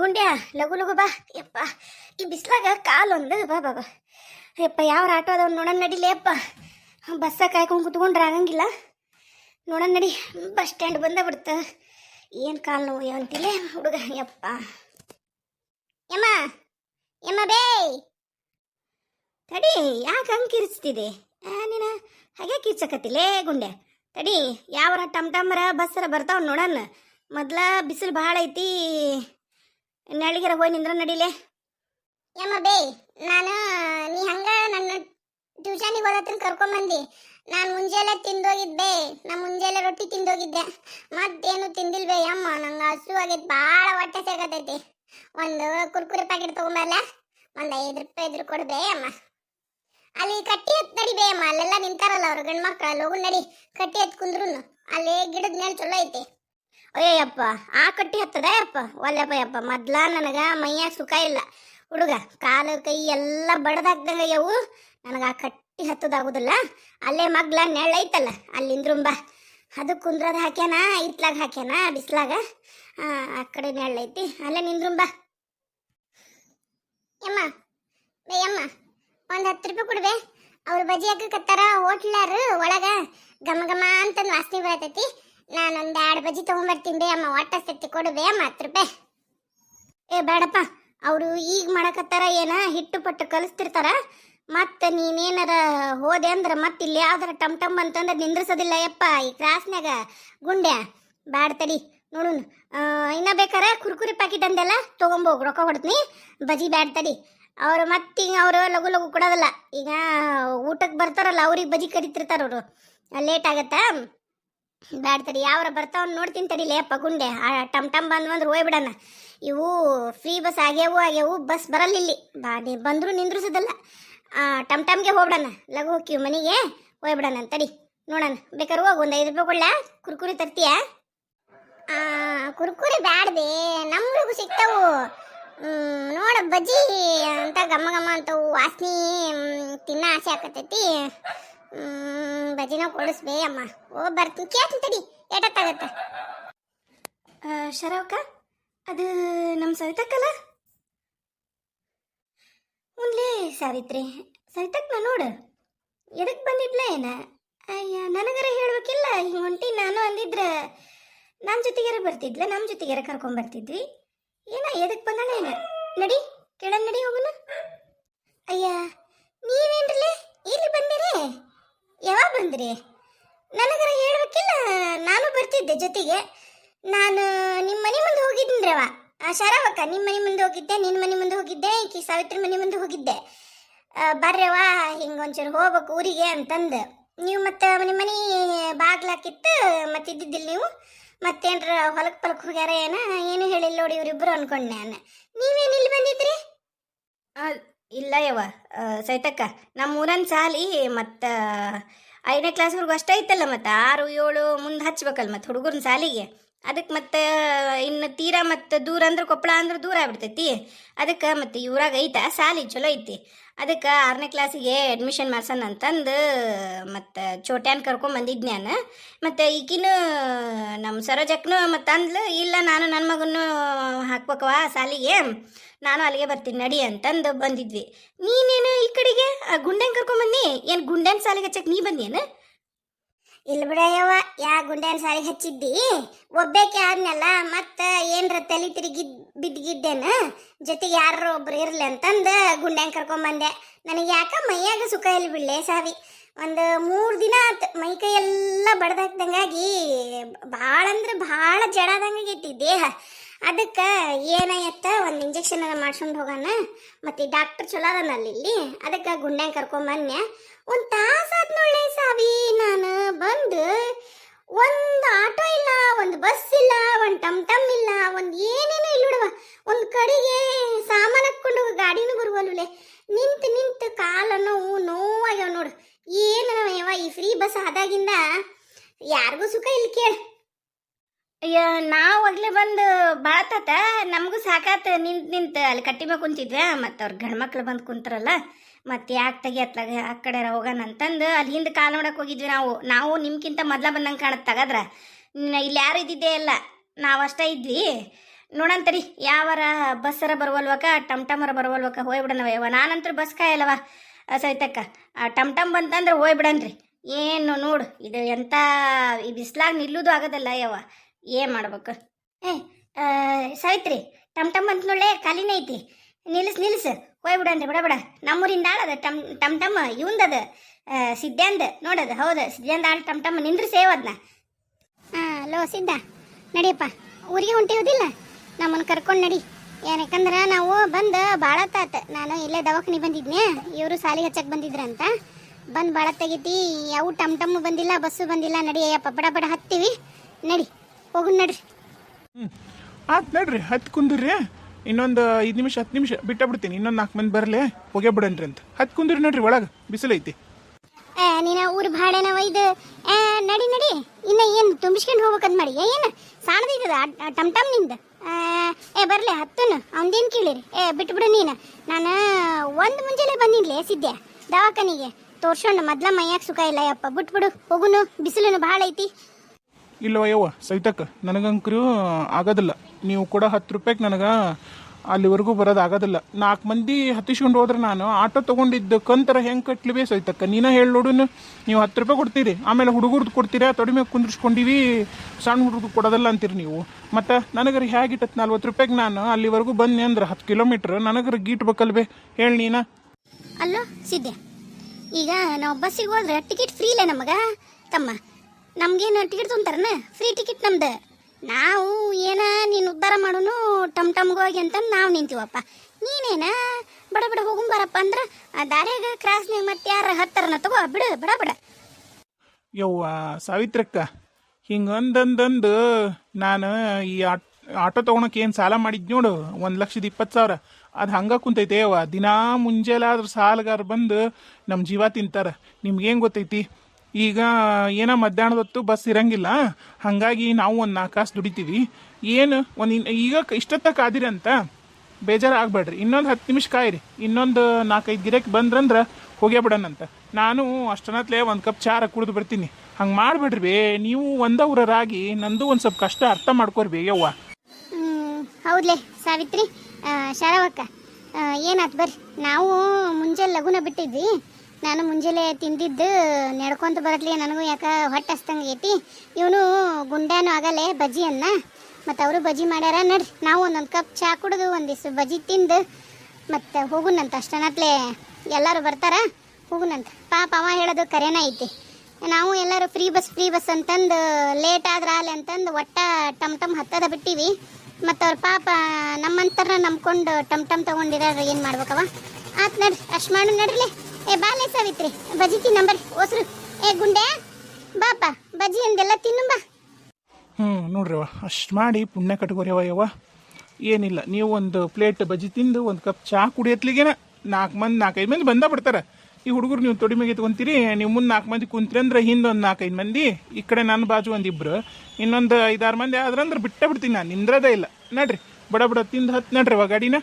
ಗುಂಡ್ಯ ಲಘು ಲಘು ಬಾ. ಯಪ್ಪ, ಈ ಬಿಸ್ಲಾಗ ಕಾಲು ಒಂದು ಬಾ ಬಾ ಯಪ್ಪ ಯಾವ ಆಟೋ ಅದಾವ ನೋಡೋಣ ನಡಿಲೇ, ಯಪ್ಪ. ಬಸ್ಸ ಕಾಯ್ಕೊಂಡು ಕುತ್ಕೊಂಡ್ರೆ ಆಗಂಗಿಲ್ಲ. ನೋಡೋಣ ನಡಿ, ಬಸ್ ಸ್ಟ್ಯಾಂಡ್ ಬಂದ ಬಿಡ್ತ. ಏನು ಕಾಲು ನೋವು ಅಂತಿಲ್ಲ ಹುಡುಗ, ಯಪ್ಪ. ಯಮ್ಮ ಯಮ್ಮ ಬೇ. ತಡಿ, ಯಾಕೆ ಹಂಗೆ ಕಿರಿಸ್ತಿದೆ ನೀನ ಹಾಗೆ ಕಿರ್ಚಕತ್ತಿಲೇ ಗುಂಡೆ ತಡಿ, ಯಾವರ ಟಮ್ ಟಮ್ರ, ಬಸ್ಸರ ಬರ್ತಾವ ನೋಡೋಣ ಮೊದ್ಲ ಬಿಸಿಲು ಭಾಳ ಐತಿ. ನೆಳಿಗೆರ ಹೋಗಿ ನಿಂದ್ರ ನಡಿಲೆ. ಯಮ್ಮ ಬೇ, ನಾನು, ನೀ ಹಂಗ ನನ್ನ ಟ್ಯೂಷನಿಗೆ ಹೋದತ್ರ ಕರ್ಕೊಂಬಂದಿ ನಾನು ಮುಂಜಾನೆ ತಿಂದೋಗಿದ್ದೆ ನಾನು ಮುಂಜಾನೆ ರೊಟ್ಟಿ ತಿಂದೋಗಿದ್ದೆ. ಮತ್ತೇನು ತಿಂದಿಲ್ವೇ ಅಮ್ಮ ನಂಗೆ ಹಸು ಆಗೈತೆ ಭಾಳ ಹೊಟ್ಟೆ ಸೇಗತೈತಿ. ಒಂದು ಕುರ್ಕುರಿ ಪ್ಯಾಕೆಟ್ ತೊಗೊಂಬಲ್ಲ ಒಂದು ಐದು ರೂಪಾಯಿ ಇದ್ರು ಕೊಡ್ಬೇ ಅಮ್ಮ ಅಲ್ಲಿ ಕಟ್ಟಿ ಹತ್ ನಡಿಬೇ ಅಮ್ಮ ಅಲ್ಲೆಲ್ಲ ನಿಂತಾರಲ್ಲ ಅವ್ರು ಗಂಡು ಮಕ್ಕಳು ನಡಿ. ಕಟ್ಟಿ ಎತ್ ಕುಂದ್ರು ಅಲ್ಲಿ ಗಿಡದ ಮೇಲೆ ಚಲೋ ಐತಿ. ಅಯ್ಯಪ್ಪ ಆ ಕಟ್ಟಿ ಹತ್ತದ ಯಪ್ಪ? ಒಲ್ಲೆಪ್ಪ ಯಪ್ಪ ಮೊದ್ಲ ನನಗೆ ಮೈಯಾಗ ಸುಖ ಇಲ್ಲ. ಹುಡುಗ ಕಾಲು ಕೈ ಎಲ್ಲ ಬಡದಾಗ್ದಂಗ ಅವು ನನಗ ಆ ಕಟ್ಟಿ ಹತ್ತದಾಗುದಿಲ್ಲ. ಅಲ್ಲೇ ಮಗ್ಲ ನೆಳ್ಳೈತಲ್ಲ ಅಲ್ಲಿಂದ್ರುಂಬ ಅದು ಕುಂದ್ರದ ಹಾಕ್ಯಾನ ಇತ್ಲಾಗ ಹಾಕ್ಯಾನ ಬಿಸ್ಲಾಗ. ಆ, ಕಡೆ ನೆಳ್ಳೈತಿ ಅಲ್ಲೇ ನಿಂದ್ರುಂಬ ಯಮ್ಮ ಬೇ ಯಮ್ಮ ಒಂದ್ ಹತ್ತು ರೂಪಾಯಿ ಕೊಡ್ಬೇ ಅವ್ರ ಬಜಿ ಹಾಕಕತ್ತಾರ ಹೋಟ್ಲಾರು ಒಳಗ ಘಮ ಘಮ ಅಂತಂದು ವಾಸನೆ ಬರತೈತಿ. ನಾನೊಂದ್ ಎರಡು ಬಜಿ ತೊಗೊಂಬರ್ತೀನಿ ಬೇ ಅಮ್ಮ. ಹೊಟ್ಟಸ್ತೈತಿ ಕೊಡು ಬೇ ಹತ್ತು ರೂಪಾಯಿ ಏ, ಬೇಡಪ್ಪ. ಅವರು ಈಗ ಮಾಡಕತ್ತಾರ ಏನ? ಹಿಟ್ಟು ಪಟ್ಟು ಕಲಿಸ್ತಿರ್ತಾರ. ಮತ್ತೆ ನೀನೇನಾರ ಹೋದೆ ಅಂದ್ರೆ ಮತ್ತೆ ಇಲ್ಲಿ ಯಾವ್ದಾರ ಟಮ್ ಟಮ್ ಅಂತಂದ್ರೆ ನಿಂದ್ರಿಸೋದಿಲ್ಲ, ಯಪ್ಪ, ಈ ಕ್ರಾಸ್ನ್ಯಾಗ. ಗುಂಡೆ ಬ್ಯಾಡ ತಡಿ. ನೋಡು ಇನ್ನ ಬೇಕಾರ ಕುರ್ಕುರಿ ಪ್ಯಾಕೆಟ್ ಅಂದೆಲ್ಲ ತೊಗೊಂಬೋಗ್, ರೊಕ್ಕ ಕೊಡ್ತೀನಿ. ಬಜಿ ಬ್ಯಾಡ ತಡಿ. ಅವ್ರು ಮತ್ತೆ ಅವರು ಲಘು ಲಘು ಕೊಡೋದಲ್ಲ. ಈಗ ಊಟಕ್ಕೆ ಬರ್ತಾರಲ್ಲ, ಅವ್ರಿಗೆ ಬಜಿ ಕರಿತಿರ್ತಾರ ಅವರು. ಲೇಟ್ ಆಗತ್ತಾ? ಬ್ಯಾಡ ತಡಿ, ಯಾವ್ರ ಬರ್ತಾವ ನೋಡ್ತೀನಿ ತಡಿಲೇ ಅಪ್ಪ ಗುಂಡೆ. ಆ ಟಮ್ ಟಮ್ ಬಂದ್ವು ಅಂದ್ರೆ ಹೋಗ್ಬಿಡಣ ಇವು ಫ್ರೀ ಬಸ್ ಆಗ್ಯಾವು ಆಗ್ಯಾವು, ಬಸ್ ಬರಲ್ಲ ಇಲ್ಲಿ. ಬಾ, ನೀ ಬಂದ್ರು ನಿಂದ್ರಿಸೋದಲ್ಲ. ಟಮ್ ಟಮ್ಗೆ ಹೋಗ್ಬಿಡಣ. ಲಘು ಹೋಗ್ತೀವಿ ಮನೆಗೆ ಹೋಗ್ಬಿಡಣ ತಡಿ. ನೋಡೋಣ. ಬೇಕಾದ್ರೆ ಹೋಗಿ, ಒಂದು ಐದು ರೂಪಾಯಿ ಕೊಡ್ಲ? ಕುರ್ಕುರಿ ತರ್ತೀಯಾ? ಕುರ್ಕುರಿ ಬ್ಯಾಡ್ದೆ, ನಮ್ಗೂ ಸಿಗ್ತಾವು. ನೋಡ ಬಜ್ಜಿ ಅಂತ ಘಮ ಘಮ ಅಂತವು ವಾಸನೆ ತಿನ್ನ ಆಸೆ ಆಕತೈತಿ ಹ್ಮ್, ಬಜ್ಜಿನ ಕೊಡಿಸ್ಬೇ ಅಮ್ಮ. ಓ ಬರ್ತೀನಿ. ಕೇಳ್ತೀನಿ ತಡಿ. ಏಟತ್ತಾಗತ್ತ ಶರವಕ ಅದು ನಮ್ಮ ಸವಿತಕ್ಕಲ್ಲ? ಮುಂದ್ಲೇ ಸಾವಿತ್ರಿ ಸವಿತಕ್ಕ ನೋಡು. ಎದಕ್ಕೆ ಬಂದಿದ್ಲ ಏನ? ಅಯ್ಯ ನನಗರ ಹೇಳ್ಬೇಕಿಲ್ಲ. ಹಿಂಗೆ ಹೊಂಟಿ ನಾನು ಅಂದಿದ್ರೆ ನಮ್ಮ ಜೊತೆಗಾರ ಬರ್ತಿದ್ಲ ನಮ್ಮ ಜೊತೆಗಾರ ಕರ್ಕೊಂಡ್ ಬರ್ತಿದ್ವಿ. ಏನ ಎದಕ್ಕೆ ಬಂದಾಳ ಏನ? ನಡಿ ಕೆಳಗೆ ನಡಿ ಹೋಗುನ. ಅಯ್ಯ ನೀವೇನ್ರಲ್ಲೇ ಇಲ್ಲಿ ಬಂದಿರಿ? ಯಾವಾಗ ಬಂದ್ರಿ? ನನಗರ ಹೇಳ್ಬೇಕಿಲ್ಲ ನಾನು ಬರ್ತಿದ್ದೆ ಜೊತೆಗೆ. ನಾನು ನಿಮ್ಮ ಮನೆ ಮುಂದೆ ಹೋಗಿದ್ದೀನ್ರವ ಶರವಕ್ಕ ನಿಮ್ಮ ಮನೆ ಮುಂದೆ ಹೋಗಿದ್ದೆ ನಿನ್ನ ಮನೆ ಮುಂದೆ ಹೋಗಿದ್ದೆ ಈಕಿ ಸಾವಿತ್ರಿ ಮನೆ ಮುಂದೆ ಹೋಗಿದ್ದೆ. ಆ, ಬರ್ರವ್ವ ಹಿಂಗೆ ಒಂಚೂರು ಹೋಗ್ಬೇಕು ಊರಿಗೆ ಅಂತಂದು. ನೀವು ಮತ್ತೆ ಮನೆ ಮನೆ ಬಾಗ್ಲಾಕಿತ್ತು ಮತ್ತೆ ಇದ್ದಿದ್ದಿಲ್ಲ ನೀವು? ಮತ್ತೇನ್ರ ಹೊಲಕ್ ಪಲಕ್ ಹೋಗ್ಯಾರ ಏನ? ಏನು ಹೇಳಿಲ್ಲ ನೋಡಿ ಇವ್ರಿಬ್ರು ಅನ್ಕೊಂಡೆ ನಾನು. ನೀವೇನು ಇಲ್ಲಿ ಬಂದಿದ್ರಿ? ಇಲ್ಲ ಯವ್ವ ಸೈತಕ್ಕ ನಮ್ಮ ಊರನ್ ಸಾಲಿ ಮತ್ತು ಐದನೇ ಕ್ಲಾಸ್ವರೆಗೂ ಅಷ್ಟೇ ಐತಲ್ಲ ಮತ್ತು, ಆರು, ಏಳು ಮುಂದೆ ಹಚ್ಬೇಕಲ್ಲ ಮತ್ತು ಹುಡುಗರನ್ನ ಸಾಲಿಗೆ. ಅದಕ್ಕೆ ಮತ್ತೆ, ಇನ್ನು ತೀರಾ ಮತ್ತು ದೂರ ಅಂದ್ರೆ ಕೊಪ್ಪಳ ಅಂದ್ರೆ ದೂರ ಆಗ್ಬಿಡ್ತೈತಿ. ಅದಕ್ಕೆ ಮತ್ತು ಇವ್ರಾಗ ಐತೆ ಸಾಲಿ ಚಲೋ ಐತಿ. ಅದಕ್ಕೆ ಆರನೇ ಕ್ಲಾಸಿಗೆ ಅಡ್ಮಿಷನ್ ಮಾಡ್ಸೋಣ ಅಂತಂದು ಮತ್ತು ಚೋಟ್ಯಾನ್ ಕರ್ಕೊಂಬಂದಿದ್ದು ನಾನು. ಮತ್ತು ಈಕಿನೂ ನಮ್ಮ ಸರೋಜಕ್ಕನು ಮತ್ತು ಅಂದ್ಲು, ಇಲ್ಲ ನಾನು ನನ್ನ ಮಗನ್ನು ಹಾಕ್ಬೇಕವ ಸಾಲಿಗೆ ನಾನು ಅಲ್ಲಿಗೆ ಬರ್ತೀನಿ ನಡಿ ಅಂತಂದು ಬಂದಿದ್ವಿ. ನೀನೇನು ಈ ಕಡೆಗೆ ಗುಂಡೆನ್ ಕರ್ಕೊಂಬಂದಿ ಏನು ಗುಂಡೆನ್ ಸಾಲಿಗೆ ಹಚ್ಚಕ್ಕೆ ನೀ ಬಂದೇನು ಇಲ್ಲಿ ಬಿಡಯ್ಯವ ಯಾ ಗುಂಡ್ಯಾನ ಸಾರಿ ಹಚ್ಚಿದ್ದಿ? ಒಬ್ಬೇಕೆ ಆದ್ನಲ್ಲ, ಮತ್ತ ಏನ್ರ ತಲೆ ತಿರುಗಿದ್ ಬಿದ್ಗಿದ್ದೇನ ಜೊತೆಗೆ ಯಾರು ಒಬ್ರು ಇರ್ಲಿ ಅಂತಂದ ಗುಂಡ್ಯಾನ್ ಕರ್ಕೊಂಬಂದೆ ನನಗೆ ಯಾಕ ಮೈಯಾಗ ಸುಖ ಇಲ್ಲಿ ಬಿಡ್ಲೆ ಸಾವಿ. ಒಂದು ಮೂರು ದಿನ ಆತ್, ಮೈ ಕೈ ಎಲ್ಲ ಬಡ್ದಾಕ್ದಂಗಾಗಿ ಭಾಳ ಅಂದ್ರೆ ಭಾಳ ಜಡಾದಂಗಾಗೈತಿ ದೇಹ. ಅದಕ್ಕೆ ಏನಾಯತ್ತ ಒಂದು ಇಂಜೆಕ್ಷನ್ ಮಾಡ್ಸ್ಕೊಂಡು ಹೋಗೋಣ ಮತ್ತು ಡಾಕ್ಟರ್ ಚಲೋ ಅಲ್ಲಿ ಇಲ್ಲಿ. ಅದಕ್ಕೆ ಗುಂಡ್ಯಾಂಗ ಕರ್ಕೊಂಬನ್ನೆ ಒಂದು ತಾಸಾದ್ ನೋಡ್ಲೆ ಸಾವಿ ನಾನು ಬಂದು ಒಂದು ಆಟೋ ಇಲ್ಲ, ಒಂದು ಬಸ್ ಇಲ್ಲ, ಒಂದು ಟಮ್ ಟಮ್ ಇಲ್ಲ, ಒಂದು ಏನೇನೂ ಇಲ್ಲ ನೋಡವ ಒಂದು ಕಡೆಗೆ ಸಾಮಾನು ಹಾಕ್ಕೊಂಡು ಗಾಡಿನೂ ಬರುವಲ್ಲೆ ನಿಂತು ನಿಂತು ಕಾಲ ನೋವು ನೋವಾಗ್ಯಾವ ನೋಡು. ಏನು ಯವ್ವ ಈ ಫ್ರೀ ಬಸ್ ಆದಾಗಿಂದ? ಯಾರಿಗೂ ಸುಖ ಇಲ್ಲಿ ಕೇಳ. ಅಯ್ಯ, ನಾವು ಆಗ್ಲೇ ಬಂದು ಬಾಳತಾತ ನಮಗೂ ಸಾಕಾತ. ನಿಂತು ನಿಂತು ಅಲ್ಲಿ ಕಟ್ಟಿ ಮೇಲೆ ಕುಂತಿದ್ವಿ. ಮತ್ತು ಅವ್ರ ಗಂಡ್ಮಕ್ಳು ಬಂದು ಕುಂತರಲ್ಲ. ಮತ್ತು ಯಾಕೆ ತೆಗಿ ಅತ್ಲಾಗ ಆ ಕಡೆ ಹೋಗೋಣ ಅಂತಂದು ಅಲ್ಲಿ ಹಿಂದೆ ಕಾಲು ನೋಡಕ್ಕೆ ಹೋಗಿದ್ವಿ ನಾವು. ನಾವು ನಿಮ್ಗಿಂತ ಮೊದ್ಲ ಬಂದಂಗೆ ಕಾಣತ್ತೆ ತಗದ್ರ. ಇಲ್ಲಿ ಯಾರು ಇದ್ದಿದ್ದೇ ಇಲ್ಲ. ಅಷ್ಟೇ ಇದ್ವಿ. ನೋಡಂತರಿ ಯಾವರ ಬಸ್ಸರ ಬರುವಲ್ವಕ, ಟಮ್ ಟಮರ ಬರುವಲ್ವಕ ಹೋಗ್ಬಿಡನವ ಯವ್ವ. ನಾನಂತೂ ಬಸ್ ಕಾಯಲ್ಲವ. ಆ, ಟಮ್ ಟಮ್ ಬಂತಂದ್ರೆ ಹೋಗ್ಬಿಡನ್ರಿ ಏನು ನೋಡು, ಇದು ಎಂಥ ಈ ಬಿಸ್ಲಾಗ ನಿಲ್ಲುದು ಆಗೋದಲ್ಲ ಯವ್ವ. ಏನು ಮಾಡ್ಬೇಕು? ಏ ಸಾವಿತ್ರಿ, ಟಮ್ ಟಮ್ ಅಂತ ನೋಡ್ಲೆ ಖಾಲಿನೇ ಐತಿ. ನಿಲ್ಲಿಸ್ ನಿಲ್ಲಿಸ್ ಹೋಗ್ಬಿಡನ್ರಿ ಬಿಡ ಬಿಡ ನಮ್ಮೂರಿಂದ ಆಳದ ಟಮ್ ಟಮ್ ಟಮ್ ಇವಂದದ ಸಿದ್ಧಾಂದ ನೋಡದ ಹೌದು. ಸಿದ್ಧಾಂದ ಆಳು ಟಮ್ ಟಮ್ ನಿಂದ್ರಿ ಸೇವ್ ಅದನ್ನ ಹಾಂ ಸಿದ್ಧ. ನಡಿಯಪ್ಪ. ಊರಿಗೆ ಹೊಂಟಿಯೋದಿಲ್ಲ ನಮ್ಮನ್ನು ಕರ್ಕೊಂಡು ನಡಿ. ಯಾಕಂದ್ರೆ ನಾವು ಬಂದು ತಾತ ನಾನು ಇಲ್ಲೇ ದವಾಖಾನೆ ಬಂದಿದ್ನೆ ಇವರು ಸಾಲಿ ಹಚ್ಚಕ್ಕೆ ಬಂದಿದ್ರಂತ. ಬಂದು ಭಾಳ ತೆಗಿತಿ. ಯಾವ ಟಮ್ ಟಮ್ ಬಂದಿಲ್ಲ, ಬಸ್ಸು ಬಂದಿಲ್ಲ. ನಡಿ ಅಯ್ಯಪ್ಪ, ಬಡ ಬಡ, ಹತ್ತೀವಿ. ನಡಿ. ಹೋಗುನ್ ನಡ್ರಿ. ಹ್ಞೂ ಆಯ್ತು ನಡ್ರಿ ಹತ್ತು ಕುಂದ್ರಿ. ಇನ್ನೊಂದು ಐದು ನಿಮಿಷ ಹತ್ತು ನಿಮಿಷ ಬಿಟ್ಟ ಬಿಡ್ತೀನಿ. ಇನ್ನೊಂದು ನಾಲ್ಕು ಮಂದಿ ಬರಲಿ ಹೋಗೇ ಬಿಡನ್ರಿ ಅಂತ. ಹತ್ತು ಕುಂದ್ರಿ ನಡ್ರಿ ಒಳಗೆ ಬಿಸಿಲೈತಿ ಏ, ನೀನ ಊರು ಭಾಡೆನ ಒಯ್ದು. ಏ, ನಡಿ ನಡಿ. ಇನ್ನ ಏನು ತುಂಬಿಸ್ಕೊಂಡು ಹೋಗ್ಬೇಕಂತ ಮಾಡಿ. ಏನು? ಸಾಣದಿದ್ದದ ಟಮ್ ಟಮ್ನಿಂದ? ಏ ಬರಲಿ ಹತ್ತುನು. ಅವನದೇನು ಕೇಳಿರಿ? ಏ ಬಿಟ್ಬಿಡು ನೀನು. ನಾನು ಒಂದು ಮುಂಜಾನೆ ಬಂದಿನ್ಲಿ ಸಿದ್ದೆ ದವಾಖಾನಿಗೆ. ತೋರ್ಸೋಣ ಮೊದ್ಲ ಮೈಯಾಗ ಸುಖ ಇಲ್ಲ ಯಪ್ಪ. ಬಿಟ್ಬಿಡು ಹೋಗುನು. ಬಿಸಿಲುನು ಭಾಳ ಐತಿ. ಇಲ್ಲವ ಯವ್ವ ನನಗಂಕ್ರೂ ಆಗೋದಿಲ್ಲ. ನೀವು ಕೂಡ ಹತ್ತು ರೂಪಾಯಿಗೆ ನನಗೆ ಅಲ್ಲಿವರೆಗೂ ಬರೋದು ಆಗೋದಿಲ್ಲ. ನಾಲ್ಕು ಮಂದಿ ಹತ್ತಿಸ್ಕೊಂಡು ಹೋದ್ರೆ ನಾನು ಆಟೋ ತೊಗೊಂಡಿದ್ದು ಕಂತರ ಹೆಂಗೆ ಕಟ್ಲಿವೇ ಸೈತಕ್ಕ ನೀನೇ ಹೇಳಿ ನೋಡುನು ನೀವು ಹತ್ತು ರೂಪಾಯಿ ಕೊಡ್ತೀರಿ, ಆಮೇಲೆ ಹುಡುಗರ್ದು ಕೊಡ್ತೀರಾ? ತೊಡಿಮೆ ಕುಂದಿರ್ಸ್ಕೊಂಡಿವಿ, ಸಣ್ಣ ಹುಡುಗರು ಕೊಡೋದಲ್ಲ ಅಂತೀರಿ ನೀವು. ಮತ್ತು ನನಗರ ಹೇಗಿಟ್ಟತ್ ನಲ್ವತ್ತು ರೂಪಾಯಿಗೆ ನಾನು? ಅಲ್ಲಿವರೆಗೂ ಬನ್ನಿ ಅಂದ್ರೆ ಹತ್ತು ಕಿಲೋಮೀಟ್ರ್ ನನಗರ ಗೀಟ್ಬೇಕಲ್ವೇ ಹೇಳಿ ನೀನ. ಅಲ್ಲೋ ಸಿದ್ದೆ ಈಗ ನಾವು ಬಸ್ಸಿಗೆ ಹೋದ್ರೆ ಟಿಕೆಟ್ ಫ್ರೀಲೇ ನಮಗ? ತಮ್ಮ ನಮ್ಗೇನು ಟಿಕೆಟ್ ತೊಂತಾರನ ಫ್ರೀ ಟಿಕೆಟ್ ನಮ್ದು. ನಾವು ಏನ ನೀನು ಉದ್ಧಾರ ಮಾಡೋನು ಟಮ್ ಟಮ್ಗೆ ಹೋಗಿ ಅಂತಂದು ನಾವು ನಿಂತೀವಪ್ಪ. ನೀನೇನ? ಬಡ ಬಡ ಬರಪ್ಪ ಅಂದ್ರೆ ಆ ಕ್ರಾಸ್ ಕ್ರಾಸ್ನಾಗ ಮತ್ತೆ ಯಾರ ಹತ್ತಾರನ ತಗೋ, ಬಿಡು, ಬಡ ಬಡ. ಯವ್ವ ಸಾವಿತ್ರಕ್ಕ ಹಿಂಗಂದಂದಂದು ನಾನು ಈ ಆಟ್ ತೊಗೊಳಕ್ಕೆ ಏನು ಸಾಲ ಮಾಡಿದ್ ನೋಡು, ಒಂದು ಲಕ್ಷದ ಇಪ್ಪತ್ತು ಸಾವಿರ. ಅದು ಹಂಗೆ ಕುಂತೈತೆ ಯವ್ವ. ದಿನಾ ಮುಂಜಾಲಾದ್ರೆ ಸಾಲಗಾರ ಬಂದು ನಮ್ಮ ಜೀವ ತಿಂತಾರೆ. ನಿಮ್ಗೇನು ಗೊತ್ತೈತಿ? ಈಗ ಏನೋ ಮಧ್ಯಾಹ್ನದ ಹೊತ್ತು ಬಸ್ ಇರಂಗಿಲ್ಲ. ಹಾಗಾಗಿ ನಾವು ಒಂದು ನಾಲ್ಕು ಕಾಸು ದುಡಿತೀವಿ. ಏನು ಒಂದು ಈಗ ಇಷ್ಟೊತ್ತ ಕಾದಿರಂತ ಬೇಜಾರು ಆಗಬೇಡ್ರಿ ಇನ್ನೊಂದು ಹತ್ತು ನಿಮಿಷ ಕಾಯಿರಿ. ಇನ್ನೊಂದು ನಾಲ್ಕೈದು ಗಿರಕ್ಕೆ ಬಂದ್ರಂದ್ರೆ ಹೋಗೇ ಬಿಡೋಣಂತ ನಾನು ಅಷ್ಟನತ್ಲೆ ಒಂದು ಕಪ್ ಚಾರ ಕುಡಿದು ಬರ್ತೀನಿ ಹಂಗೆ ಮಾಡ್ಬೇಡ್ರಿ ಬೇ. ನೀವು ಒಂದ ರಾಗಿ ನಂದು ಒಂದು ಸ್ವಲ್ಪ ಕಷ್ಟ ಅರ್ಥ ಮಾಡ್ಕೋರಿ ಬೇ ಯವ್ವ. ಹೌದ್ಲೇ ಸಾವಿತ್ರಿ. ಶರವಕ್ಕ ಏನಾಯ್ತು ಬರ್ರಿ? ನಾವು ಮುಂಜಾನೆ ಲಗುನ ಬಿಟ್ಟಿದ್ವಿ. ನಾನು ಮುಂಜಾನೆ ತಿಂದಿದ್ದು ನಡ್ಕೊಂತ ಬರತ್ಲಿ ನನಗೂ ಯಾಕ ಹೊಟ್ಟೆ ಹಸ್ತಂಗೆ ಐತಿ ಇವನು ಗುಂಡ್ಯಾನು ಬಜ್ಜಿ ಬಜ್ಜಿಯನ್ನ ಮತ್ತು ಅವರು ಬಜ್ಜಿ ಮಾಡ್ಯಾರ, ನಡ್ರಿ, ನಾವು ಒಂದೊಂದು ಕಪ್ ಚಹಾ ಕುಡಿದು ಒಂದಿಷ್ಟು ಬಜ್ಜಿ ತಿಂದು, ಮತ್ತು ಹೋಗುನಂತ ಅಷ್ಟನತ್ಲೆ ಎಲ್ಲರೂ ಬರ್ತಾರ ಹೋಗುನಂತ ಪಾಪ ಅವ ಹೇಳೋದು ಕರೆನ ಐತಿ. ನಾವು ಎಲ್ಲರೂ ಫ್ರೀ ಬಸ್ ಫ್ರೀ ಬಸ್ ಅಂತಂದು ಲೇಟ್ ಆದ್ರೆ ಅಲ್ಲಿ ಅಂತಂದು ಒಟ್ಟ ಟಮ್ ಟಮ್ ಹತ್ತದ ಬಿಟ್ಟಿವಿ. ಮತ್ತು ಅವ್ರ ಪಾಪ ನಮ್ಮಂತರ ನಂಬ್ಕೊಂಡು ಟಮ್ ಟಮ್ ತೊಗೊಂಡಿರೋ ಏನು ಮಾಡ್ಬೇಕವ? ಆತ್ ನಡ್ರಿ, ಅಷ್ಟು ಮಾಡು ನಡ್ರಿಲೆ. ಏ ಬಾಲೆ ಸಾವಿತ್ರಿ. ಬಜ್ಜಿ ತಿನ್ನಂಬರ್ರಿ ಓಸ್ರು. ಏ, ಗುಂಡೆ ಬಾಪ ಹ್ಞೂ ನೋಡ್ರವ ಅಷ್ಟು ಮಾಡಿ ಪುಣ್ಯ ಕಟ್ಕೋರಿಯವ ಯವ್ವ. ಏನಿಲ್ಲ, ನೀವು ಒಂದು ಪ್ಲೇಟ್ ಬಜ್ಜಿ ತಿಂದು, ಒಂದು ಕಪ್ ಚಹಾ ಕುಡಿಯತ್ಲಿಗೇನ ನಾಲ್ಕು ಮಂದಿ ನಾಲ್ಕೈದು ಮಂದಿ ಬಂದ ಬಿಡ್ತಾರೆ. ಈ ಹುಡುಗರು ನೀವು ತೊಡಿ ಮೇಲೆ ಎತ್ಕೊಂತೀರಿ, ನೀವು ಮುಂದೆ ನಾಲ್ಕು ಮಂದಿ ಕುಂತ್ರಿ ಅಂದ್ರೆ ಹಿಂದೆ ಒಂದು ನಾಲ್ಕೈದು ಮಂದಿ, ಈ ಕಡೆ ನನ್ನ ಬಾಜು ಒಂದು ಇಬ್ರು. ಇನ್ನೊಂದು ಐದಾರು ಮಂದಿ ಆದ್ರಂದ್ರೆ ಬಿಟ್ಟೇ ಬಿಡ್ತೀನಿ ನಾನು, ನಿಂದ್ರದೇ ಇಲ್ಲ. ನಡ್ರಿ, ಬಡ ಬಡ ತಿಂದು ಹತ್ತು ನಡ್ರಿ ಅವ ಗಾಡಿನ.